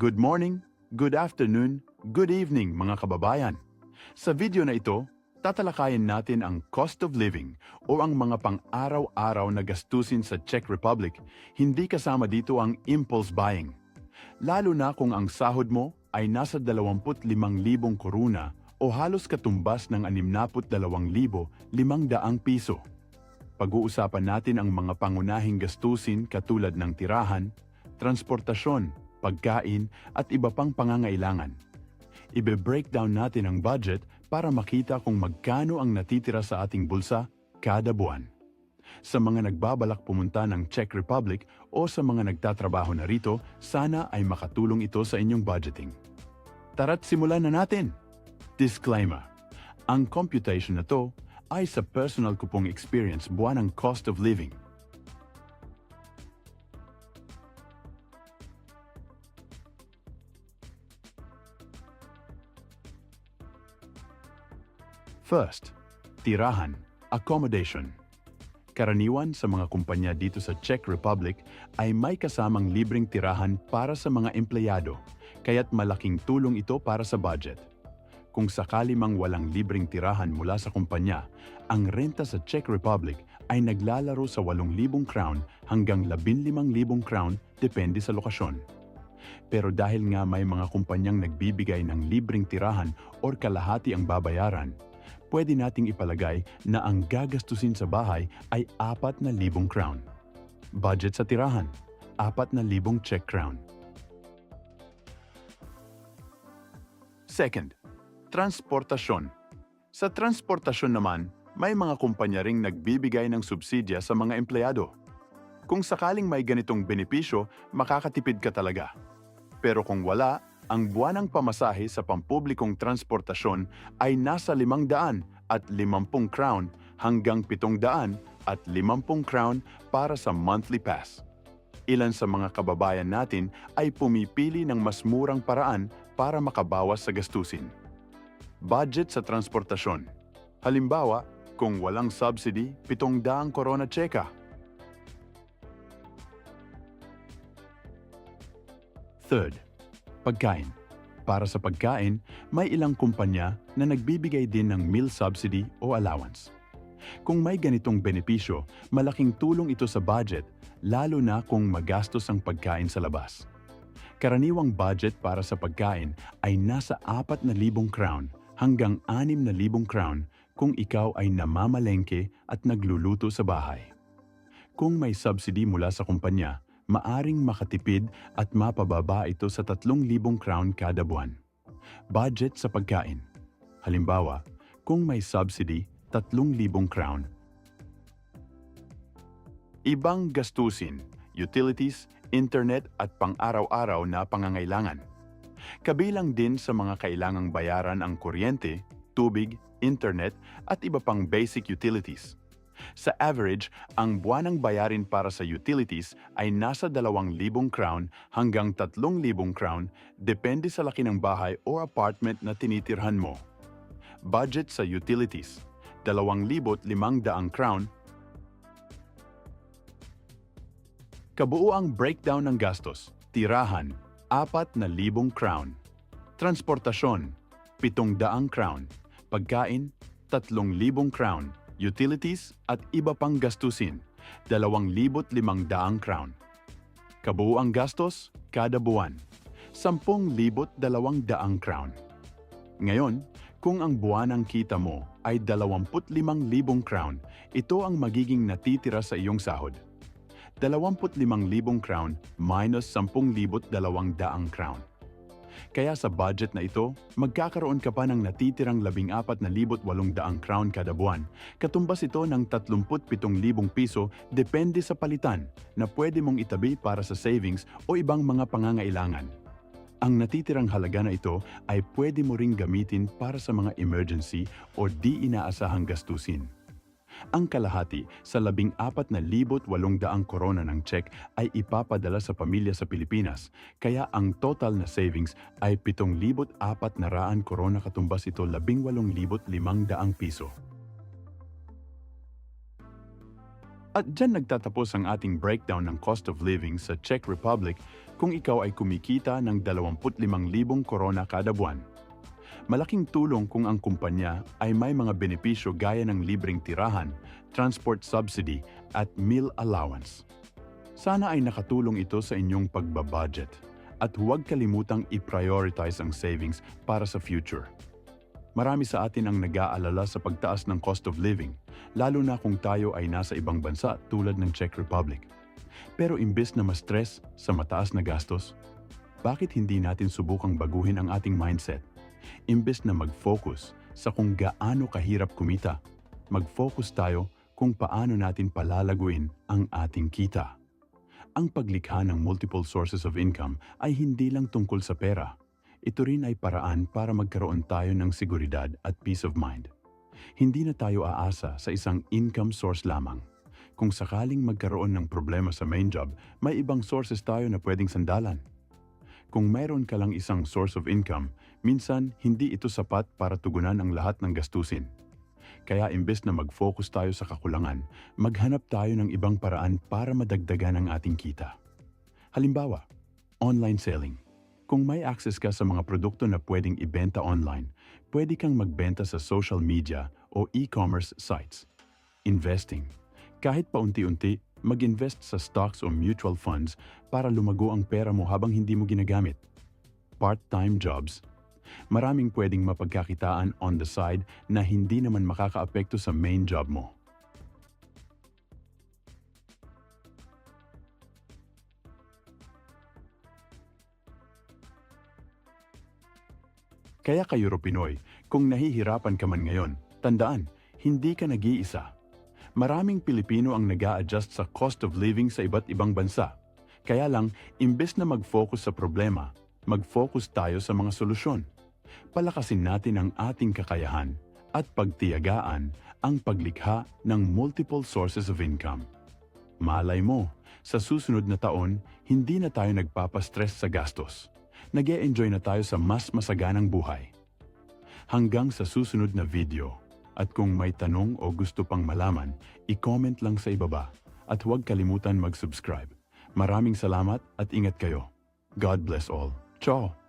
Good morning, good afternoon, good evening mga kababayan. Sa video na ito, tatalakayin natin ang cost of living o ang mga pang-araw-araw na gastusin sa Czech Republic. Hindi kasama dito ang impulse buying. Lalo na kung ang sahod mo ay nasa 25,000 koruna o halos katumbas ng 62,500 piso. Pag-uusapan natin ang mga pangunahing gastusin katulad ng tirahan, transportasyon, pagkain at iba pang pangangailangan. Ibe-breakdown natin ang budget para makita kung magkano ang natitira sa ating bulsa kada buwan. Sa mga nagbabalak pumunta ng Czech Republic o sa mga nagtatrabaho na rito, sana ay makatulong ito sa inyong budgeting. Tara't simulan na natin! Disclaimer. Ang computation na to ay sa personal ko pong experience buwan ng cost of living. First, tirahan, accommodation. Karaniwan sa mga kumpanya dito sa Czech Republic ay may kasamang libreng tirahan para sa mga empleyado, kaya't malaking tulong ito para sa budget. Kung sakali mang walang libreng tirahan mula sa kumpanya, ang renta sa Czech Republic ay naglalaro sa 8,000 crown hanggang 15,000 crown depende sa lokasyon. Pero dahil nga may mga kumpanyang nagbibigay ng libreng tirahan or kalahati ang babayaran, pwede nating ipalagay na ang gagastusin sa bahay ay 4,000 crown. Budget sa tirahan, 4,000 Czech crown. Second, transportasyon. Sa transportasyon naman, may mga kumpanya ring nagbibigay ng subsidya sa mga empleyado. Kung sakaling may ganitong benepisyo, makakatipid ka talaga. Pero kung wala, ang buwanang pamasahe sa pampublikong transportasyon ay nasa 500 at 50 crown hanggang 700 at 50 crown para sa monthly pass. Ilan sa mga kababayan natin ay pumipili ng mas murang paraan para makabawas sa gastusin. Budget sa transportasyon. Halimbawa, kung walang subsidy, 700 korona tseka. Third, pagkain. Para sa pagkain, may ilang kumpanya na nagbibigay din ng meal subsidy o allowance. Kung may ganitong benepisyo, malaking tulong ito sa budget, lalo na kung magastos ang pagkain sa labas. Karaniwang budget para sa pagkain ay nasa 4,000 crown hanggang 6,000 crown kung ikaw ay namamalengke at nagluluto sa bahay. Kung may subsidy mula sa kumpanya, maaring makatipid at mapababa ito sa 3,000 crown kada buwan. Budget sa pagkain. Halimbawa, kung may subsidy, 3,000 crown. Ibang gastusin, utilities, internet at pang-araw-araw na pangangailangan. Kabilang din sa mga kailangang bayaran ang kuryente, tubig, internet at iba pang basic utilities. Sa average, ang buwanang bayarin para sa utilities ay nasa 2,000 crown hanggang 3,000 crown depende sa laki ng bahay o apartment na tinitirhan mo. Budget sa utilities, 2,500 crown. Kabuuang breakdown ng gastos, tirahan, 4,000 crown. Transportasyon, 700 crown. Pagkain, 3,000 crown utilities at iba pang gastusin, 2,500 crown. Kabuuang gastos kada buwan, 10,200 crown. Ngayon, kung ang buwanang kita mo ay 25,000 crown, ito ang magiging natitira sa iyong sahod. 25,000 crown minus 10,200 crown. Kaya sa budget na ito, magkakaroon ka pa ng natitirang 14,800 crown kada buwan. Katumbas ito ng 37,000 piso depende sa palitan na pwede mong itabi para sa savings o ibang mga pangangailangan. Ang natitirang halaga na ito ay pwede mo ring gamitin para sa mga emergency o di inaasahang gastusin. Ang kalahati sa 14,800 korona ng check ay ipapadala sa pamilya sa Pilipinas, kaya ang total na savings ay 7,400 korona katumbas ito 18,500 piso. At dyan nagtatapos ang ating breakdown ng cost of living sa Czech Republic kung ikaw ay kumikita ng 25,000 korona kada buwan. Malaking tulong kung ang kumpanya ay may mga benepisyo gaya ng libreng tirahan, transport subsidy at meal allowance. Sana ay nakatulong ito sa inyong pagbabudget at huwag kalimutang i-prioritize ang savings para sa future. Marami sa atin ang nag-aalala sa pagtaas ng cost of living, lalo na kung tayo ay nasa ibang bansa tulad ng Czech Republic. Pero imbes na ma-stress sa mataas na gastos, bakit hindi natin subukang baguhin ang ating mindset? Imbes na mag-focus sa kung gaano kahirap kumita, mag-focus tayo kung paano natin palalaguin ang ating kita. Ang paglikha ng multiple sources of income ay hindi lang tungkol sa pera. Ito rin ay paraan para magkaroon tayo ng seguridad at peace of mind. Hindi na tayo aasa sa isang income source lamang. Kung sakaling magkaroon ng problema sa main job, may ibang sources tayo na pwedeng sandalan. Kung mayroon ka lang isang source of income, minsan hindi ito sapat para tugunan ang lahat ng gastusin. Kaya imbes na mag-focus tayo sa kakulangan, maghanap tayo ng ibang paraan para madagdagan ang ating kita. Halimbawa, online selling. Kung may access ka sa mga produkto na pwedeng ibenta online, pwede kang magbenta sa social media o e-commerce sites. Investing. Kahit paunti-unti, mag-invest sa stocks o mutual funds para lumago ang pera mo habang hindi mo ginagamit. Part-time jobs. Maraming pwedeng mapagkakitaan on the side na hindi naman makakaapekto sa main job mo. Kaya kayo Pinoy, kung nahihirapan ka man ngayon, tandaan, hindi ka nag-iisa. Maraming Pilipino ang nag adjust sa cost of living sa iba't ibang bansa. Kaya lang, imbes na mag-focus sa problema, mag-focus tayo sa mga solusyon. Palakasin natin ang ating kakayahan at pagtiyagaan ang paglikha ng multiple sources of income. Malay mo, sa susunod na taon, hindi na tayo nagpapastress sa gastos nag enjoy na tayo sa mas masaganang buhay. Hanggang sa susunod na video. At kung may tanong o gusto pang malaman, i-comment lang sa ibaba at huwag kalimutan mag-subscribe. Maraming salamat at ingat kayo. God bless all. Ciao!